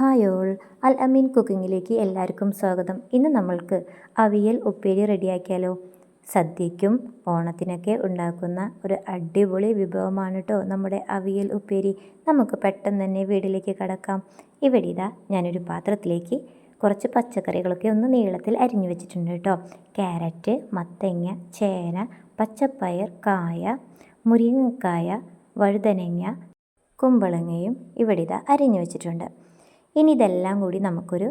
Hi all അൽ അമീൻ കുക്കിങ്ങിലേക്ക് എല്ലാവർക്കും സ്വാഗതം. ഇന്ന് നമ്മൾക്ക് അവിയൽ ഉപ്പേരി റെഡിയാക്കിയാലോ? സദ്യയ്ക്കും ഓണത്തിനൊക്കെ ഉണ്ടാക്കുന്ന ഒരു അടിപൊളി വിഭവമാണ് കേട്ടോ നമ്മുടെ അവിയൽ ഉപ്പേരി. നമുക്ക് പെട്ടെന്ന് തന്നെ വീട്ടിലേക്ക് കടക്കാം. ഇവിടെ ഇതാ ഞാനൊരു പാത്രത്തിലേക്ക് കുറച്ച് പച്ചക്കറികളൊക്കെ ഒന്ന് നീളത്തിൽ അരിഞ്ഞു വെച്ചിട്ടുണ്ട് കേട്ടോ ക്യാരറ്റ് മത്തങ്ങ ചേന പച്ചപ്പയർ കായ മുരിങ്ങക്കായ വഴുതനങ്ങ കുമ്പളങ്ങയും ഇവിടെ ഇതാ അരിഞ്ഞു വെച്ചിട്ടുണ്ട്. ഇനി ഇതെല്ലാം കൂടി നമുക്കൊരു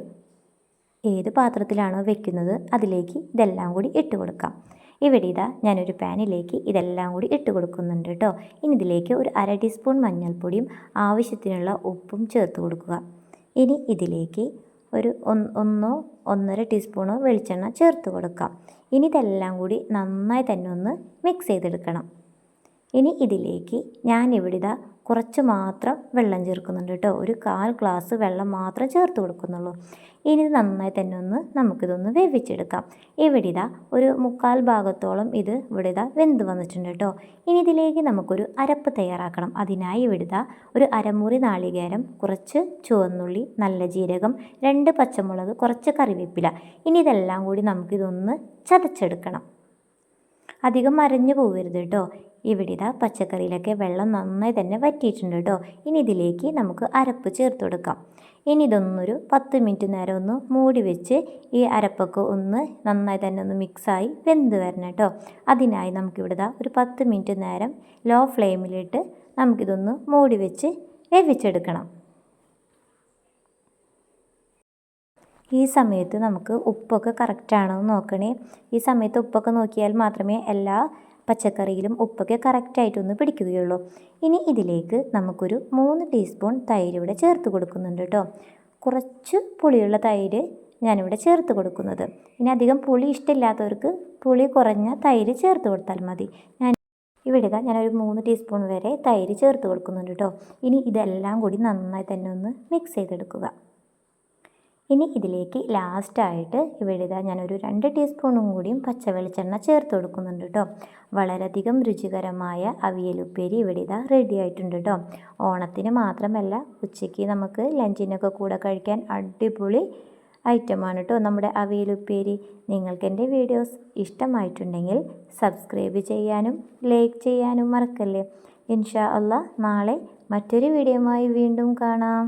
ഏത് പാത്രത്തിലാണോ വെക്കുന്നത് അതിലേക്ക് ഇതെല്ലാം കൂടി ഇട്ട് കൊടുക്കാം. ഇവിടെ ഇതാ ഞാനൊരു പാനിലേക്ക് ഇതെല്ലാം കൂടി ഇട്ട് കൊടുക്കുന്നുണ്ട് കേട്ടോ. ഇനി ഇതിലേക്ക് ഒരു അര ടീസ്പൂൺ മഞ്ഞൾപ്പൊടിയും ആവശ്യത്തിനുള്ള ഉപ്പും ചേർത്ത് കൊടുക്കുക. ഇനി ഇതിലേക്ക് ഒരു ഒന്നോ ഒന്നര ടീസ്പൂണോ വെളിച്ചെണ്ണ ചേർത്ത് കൊടുക്കാം. ഇനി ഇതെല്ലാം കൂടി നന്നായി തന്നെ ഒന്ന് മിക്സ് ചെയ്തെടുക്കണം. ഇനി ഇതിലേക്ക് ഞാനിവിടെ കുറച്ച് മാത്രം വെള്ളം ചേർക്കുന്നുണ്ട് കേട്ടോ. ഒരു കാൽ ഗ്ലാസ് വെള്ളം മാത്രം ചേർത്ത് കൊടുക്കുന്നുള്ളൂ. ഇനി ഇത് നന്നായി തന്നെ ഒന്ന് നമുക്കിതൊന്ന് വേവിച്ചെടുക്കാം. ഇവിടെ ഇതാ ഒരു മുക്കാൽ ഭാഗത്തോളം ഇത് ഇവിടെ ഇതാ വെന്ത് വന്നിട്ടുണ്ട് കേട്ടോ. ഇനി ഇതിലേക്ക് നമുക്കൊരു അരപ്പ് തയ്യാറാക്കണം. അതിനായി ഇവിടുത ഒരു അരമുറി നാളികേരം കുറച്ച് ചുവന്നുള്ളി നല്ല ജീരകം രണ്ട് പച്ചമുളക് കുറച്ച് കറിവേപ്പില. ഇനി ഇതെല്ലാം കൂടി നമുക്കിതൊന്ന് ചതച്ചെടുക്കണം. അധികം മരഞ്ഞു പോകരുത് കേട്ടോ. ഇവിടെ ഇതാ പച്ചക്കറിയിലൊക്കെ വെള്ളം നന്നായി തന്നെ വറ്റിയിട്ടുണ്ട് കേട്ടോ. ഇനി ഇതിലേക്ക് നമുക്ക് അരപ്പ് ചേർത്ത് കൊടുക്കാം. ഇനി ഇതൊന്നൊരു പത്ത് മിനിറ്റ് നേരം ഒന്ന് മൂടി വെച്ച് ഈ അരപ്പൊക്കെ ഒന്ന് നന്നായി തന്നെ ഒന്ന് മിക്സായി വെന്ത് വരണം കേട്ടോ. അതിനായി നമുക്കിവിടെ ഒരു പത്ത് മിനിറ്റ് നേരം ലോ ഫ്ലെയിമിലിട്ട് നമുക്കിതൊന്ന് മൂടി വെച്ച് വേവിച്ചെടുക്കണം. ഈ സമയത്ത് നമുക്ക് ഉപ്പൊക്കെ കറക്റ്റാണോ എന്ന് നോക്കണേ. ഈ സമയത്ത് ഉപ്പൊക്കെ നോക്കിയാൽ മാത്രമേ എല്ലാ പച്ചക്കറിയിലും ഉപ്പൊക്കെ കറക്റ്റായിട്ടൊന്ന് പിടിക്കുകയുള്ളൂ. ഇനി ഇതിലേക്ക് നമുക്കൊരു മൂന്ന് ടീസ്പൂൺ തൈര് ഇവിടെ ചേർത്ത് കൊടുക്കുന്നുണ്ട് കേട്ടോ കുറച്ച് പുളിയുള്ള തൈര് ഞാനിവിടെ ചേർത്ത് കൊടുക്കുന്നത്. ഇനി അധികം പുളി ഇഷ്ടമില്ലാത്തവർക്ക് പുളി കുറഞ്ഞ തൈര് ചേർത്ത് കൊടുത്താൽ മതി. ഞാൻ ഇവിടെ ഞാനൊരു മൂന്ന് ടീസ്പൂൺ വരെ തൈര് ചേർത്ത് കൊടുക്കുന്നുണ്ട് കേട്ടോ ഇനി ഇതെല്ലാം കൂടി നന്നായി തന്നെ ഒന്ന് മിക്സ് ചെയ്തെടുക്കുക. ഇനി ഇതിലേക്ക് ലാസ്റ്റായിട്ട് ഇവിടെ ഇതാ ഞാനൊരു രണ്ട് ടീസ്പൂണും കൂടിയും പച്ച വെളിച്ചെണ്ണ ചേർത്ത് കൊടുക്കുന്നുണ്ട് കേട്ടോ വളരെയധികം രുചികരമായ അവിയലുപ്പേരി ഇവിടെ ഇതാ റെഡി ആയിട്ടുണ്ട് കേട്ടോ ഓണത്തിന് മാത്രമല്ല ഉച്ചയ്ക്ക് നമുക്ക് ലഞ്ചിനൊക്കെ കൂടെ കഴിക്കാൻ അടിപൊളി ഐറ്റമാണ് കേട്ടോ നമ്മുടെ അവിയലുപ്പേരി. നിങ്ങൾക്ക് എന്റെ വീഡിയോസ് ഇഷ്ടമായിട്ടുണ്ടെങ്കിൽ സബ്സ്ക്രൈബ് ചെയ്യാനും ലൈക്ക് ചെയ്യാനും മറക്കല്ലേ. ഇൻഷാ അല്ല നാളെ മറ്റൊരു വീഡിയോയുമായി വീണ്ടും കാണാം.